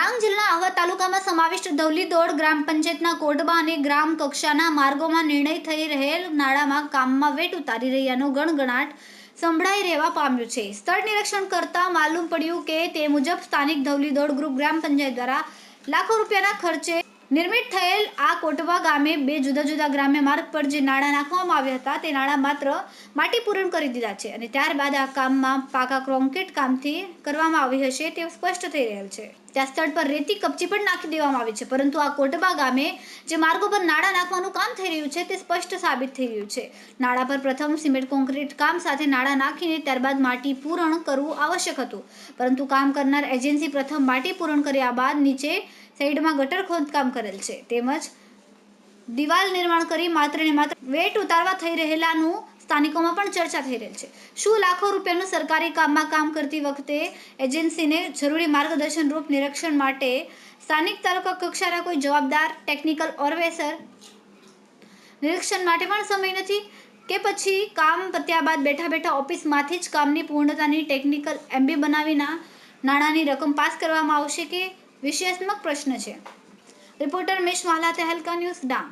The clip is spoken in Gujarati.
ડાંગ જિલ્લા આહવા તાલુકામાં સમાવિષ્ટ ધવલીદોડ ગ્રામ પંચાયતના કોટબા અને ગ્રામ કક્ષાના માર્ગોમાં નિર્ણય થઈ રહેલ નાળામાં કામમાં વેટ ઉતારી રહ્યાનો ગણગણાટ સંભળાઈ રહેવા પામ્યું છે. સ્થળ નિરીક્ષણ કરતા માલુમ પડ્યું કે તે મુજબ સ્થાનિક ધવલીદોડ ગ્રુપ ગ્રામ પંચાયત દ્વારા લાખો રૂપિયાના ખર્ચે નિર્મિત થયેલ આ કોટવા ગામે બે જુદા જુદા ગ્રામ્ય માર્ગ પર જે નાણાં નાખવામાં આવ્યા હતા તે નાણાં માત્ર માટી પૂરણ કરી દીધા છે અને ત્યારબાદ આ કામમાં પાકા કોન્ક્રીટ કામથી કરવામાં આવી હશે તે સ્પષ્ટ થઈ રહેલ છે. ત્યાં સ્થળ પર રેતી કપચી પણ નાખી દેવામાં આવી છે. પરંતુ આ કોટબા ગામે જે માર્ગો પર નાળા નાખવાનું કામ થઈ રહ્યું છે તે સ્પષ્ટ સાબિત થઈ રહ્યું છે. નાળા પર પ્રથમ સિમેન્ટ કોન્ક્રીટ કામ સાથે નાળા નાખીને ત્યારબાદ માટી પૂરણ કરવું આવશ્યક હતું. પરંતુ કામ કરનાર એજન્સી પ્રથમ માટી પૂરણ કર્યા બાદ નીચે સાઈડમાં ગટર ખોદકામ કરેલ છે. તેમજ દિવાલ નિર્માણ કરી માત્ર ને માત્ર વેટ ઉતારવા થઈ રહેલાનું સ્થાનિકોમાં પણ ચર્ચા થઈ રહેલ છે. શું લાખો રૂપિયાનું સરકારી કામમાં કામ કરતી વખતે એજન્સીને જરૂરી માર્ગદર્શન રૂપ નિરીક્ષણ માટે સ્થાનિક તાલુકા કક્ષાના કોઈ જવાબદાર, ટેકનિકલ ઓરવેસર નિરીક્ષણ માટે પણ સમય નથી કે પછી કામ પત્યા બાદ બેઠા બેઠા ઓફિસમાંથી જ કામની પૂર્ણતાની ટેકનિકલ એમબી બનાવીના નાણાંની રકમ પાસ કરવામાં આવશે કે વિશેષમક પ્રશ્ન છે. રિપોર્ટર મિશ માલા, તેહલકા ન્યૂઝ ડાંગ.